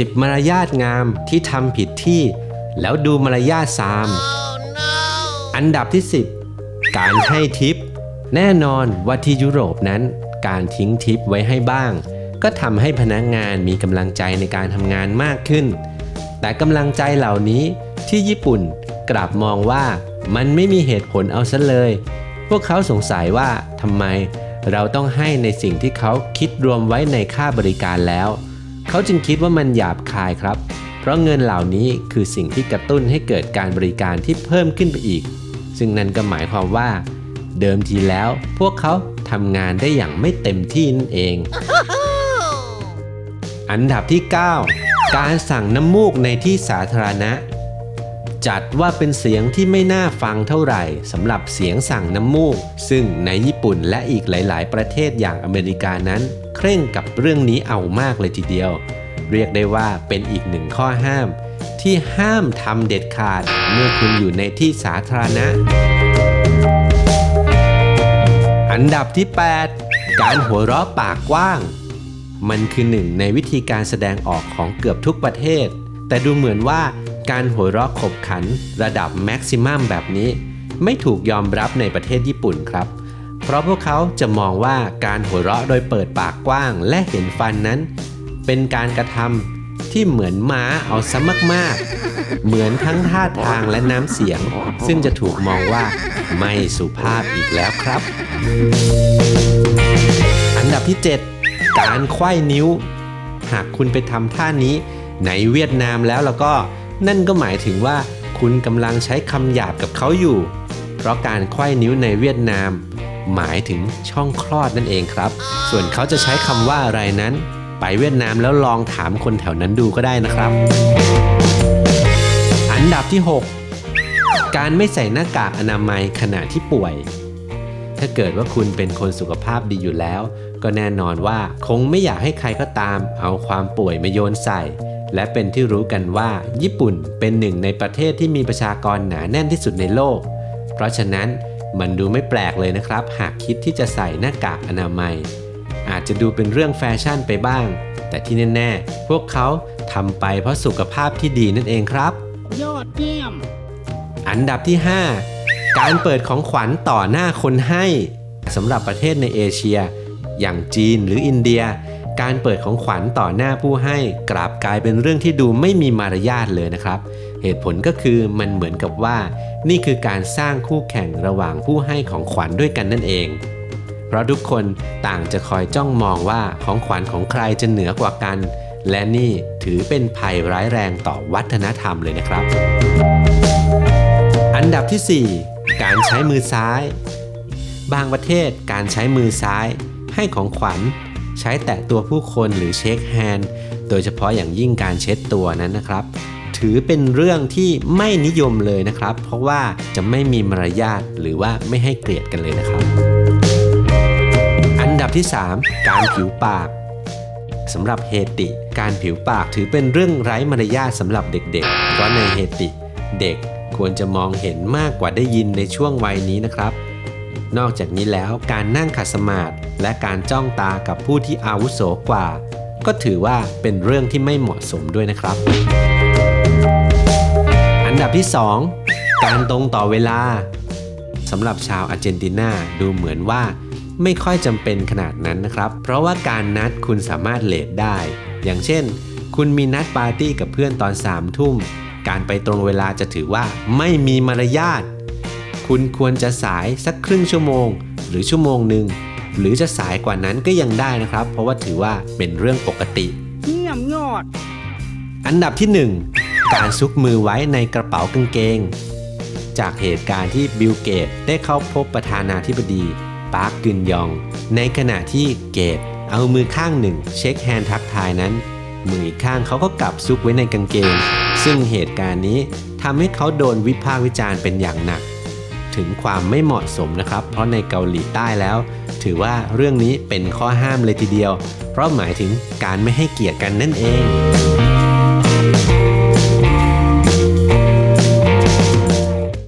10 มารยาทงามที่ทำผิดที่ แล้วดูมารยาทซาม อันดับที่ 10 การให้ทิป แน่นอนว่าที่ยุโรปนั้น การทิ้งทิปไว้ให้บ้าง ก็ทำให้พนักงานมีกำลังใจในการทำงานมากขึ้น แต่กำลังใจเหล่านี้ที่ญี่ปุ่นกลับมองว่ามันไม่มีเหตุผลเอาซะเลย พวกเขาสงสัยว่าทำไมเราต้องให้ในสิ่งที่เขาคิดรวมไว้ในค่าบริการแล้ว เขาจึงคิดว่ามันหยาบคายครับ เพราะเงินเหล่านี้คือสิ่งที่กระตุ้นให้เกิดการบริการที่เพิ่มขึ้นไปอีก ซึ่งนั่นก็หมายความว่า เดิมทีแล้วพวกเขาทำงานได้อย่างไม่เต็มที่นั่นเอง อันดับที่ 9 การสั่งน้ำมูกในที่สาธารณะ จัดว่าเป็นเสียงที่ไม่น่าฟังเท่าไหร่สำหรับเสียงสั่งน้ำมูก ซึ่งในญี่ปุ่นและอีกหลาย ๆ ประเทศอย่างอเมริกานั้น เคร่งกับเรื่องนี้เอามากเลยทีเดียว เรียกได้ว่าเป็นอีกหนึ่งข้อห้าม ที่ห้ามทำเด็ดขาดเมื่อคุณอยู่ในที่สาธารณะ อันดับที่ 8 การหัวเราะปากกว้าง มันคือหนึ่งในวิธีการแสดงออกของเกือบทุกประเทศ แต่ดูเหมือนว่า การหัวเราะขบขันระดับแม็กซิมัมแบบนี้ ไม่ถูกยอมรับในประเทศญี่ปุ่นครับ เพราะพวกเขาจะมองว่าการหัวเราะโดยเปิดปากกว้างและเห็นฟันนั้น เป็นการกระทำที่เหมือนม้าเอาซะมากๆ เหมือนทั้งท่าทางและน้ำเสียง ซึ่งจะถูกมองว่าไม่สุภาพอีกแล้วครับ อันดับที่ 7 การไขว้นิ้ว หากคุณไปทำท่านี้ในเวียดนามแล้วแล้วก็ นั่นก็หมายถึงว่าคุณกำลังใช้คำหยาบกับเขาอยู่ เพราะการไขว้นิ้วในเวียดนาม หมายถึงช่องคลอดนั่นเองครับ ส่วนเขาจะใช้คำว่าอะไรนั้น ไปเวียดนามแล้วลองถามคนแถวนั้นดูก็ได้นะครับ อันดับที่ 6 การไม่ใส่หน้ากากอนามัยขณะที่ป่วย ถ้าเกิดว่าคุณเป็นคนสุขภาพดีอยู่แล้ว ก็แน่นอนว่าคงไม่อยากให้ใครก็ตาม เอาความป่วยมาโยนใส่ และเป็นที่รู้กันว่า ญี่ปุ่นเป็นหนึ่งในประเทศที่มีประชากรหนาแน่นที่สุดในโลก เพราะฉะนั้นมันดูไม่แปลกเลยนะครับ หากคิดที่จะใส่หน้ากากอนามัย อาจจะดูเป็นเรื่องแฟชั่นไปบ้าง แต่ที่แน่ๆ พวกเขาทำไปเพราะสุขภาพที่ดีนั่นเองครับ ยอดเยี่ยม อันดับที่ 5 การเปิดของขวัญต่อหน้าคนให้สำหรับประเทศในเอเชีย อย่างจีนหรืออินเดีย การเปิดของขวัญต่อหน้าผู้ให้กลับกลายเป็นเรื่องที่ดูไม่มีมารยาทเลยนะครับ เหตุผลก็คือมันเหมือนกับว่า นี่คือการสร้างคู่แข่งระหว่างผู้ให้ของขวัญด้วยกันนั่นเอง เพราะทุกคนต่างจะคอยจ้องมองว่าของขวัญของใครจะเหนือกว่ากัน และนี่ถือเป็นภัยร้ายแรงต่อวัฒนธรรมเลยนะครับ อันดับที่ 4 การใช้มือซ้าย บางประเทศการใช้มือซ้าย ให้ของขวัญ ใช้แตะตัวผู้คนหรือเช็คแฮนด์โดยเฉพาะอย่างยิ่งการเช็ดตัวนั้นนะครับ ถือเป็นเรื่องที่ไม่นิยมเลยนะครับ เพราะว่าจะไม่มีมารยาทหรือว่าไม่ให้เกลียดกันเลยนะครับ อันดับที่ 3 การผิวปากสำหรับเฮติ การผิวปากถือเป็นเรื่องไร้มารยาทสำหรับเด็กๆ เพราะในเฮติ เด็กควรจะมองเห็นมากกว่าได้ยินในช่วงวัยนี้นะครับ นอกจากนี้แล้วการนั่งขัดสมาธิและการจ้องตากับผู้ที่อาวุโสกว่า ก็ถือว่าเป็นเรื่องที่ไม่เหมาะสมด้วยนะครับ อันดับที่ 2 การตรงต่อเวลาสำหรับชาวอาร์เจนตินาดูเหมือนว่าไม่ค่อยจำเป็นขนาดนั้นนะครับ เพราะว่าการนัดคุณสามารถเลทได้ อย่างเช่น คุณมีนัดปาร์ตี้กับเพื่อนตอน3ามทุ่ม การไปตรงเวลาจะถือว่าไม่มีมารยาท คุณควรจะสายสักครึ่งชั่วโมง หรือชั่วโมงหนึ่งหรือจะสายกว่านั้นก็ยังได้นะครับ เพราะว่าถือว่าเป็นเรื่องปกติเยี่ยมยอด อันดับที่ 1 การซุกมือไว้ในกระเป๋ากางเกง จากเหตุการณ์ที่บิลเกตได้เข้าพบประธานาธิบดีปาร์คกึนยอง ในขณะที่เกตเอามือข้างหนึ่ง เช็คแฮนด์ทักทายนั้น มืออีกข้างเขาก็กลับซุกไว้ในกางเกง ซึ่งเหตุการณ์นี้ทำให้เขาโดนวิพากษ์วิจารณ์เป็นอย่างหนัก ถึงความไม่เหมาะสมนะครับ เพราะในเกาหลีใต้แล้ว ถือว่าเรื่องนี้เป็นข้อห้ามเลยทีเดียว เพราะหมายถึงการไม่ให้เกียรติกันนั่นเอง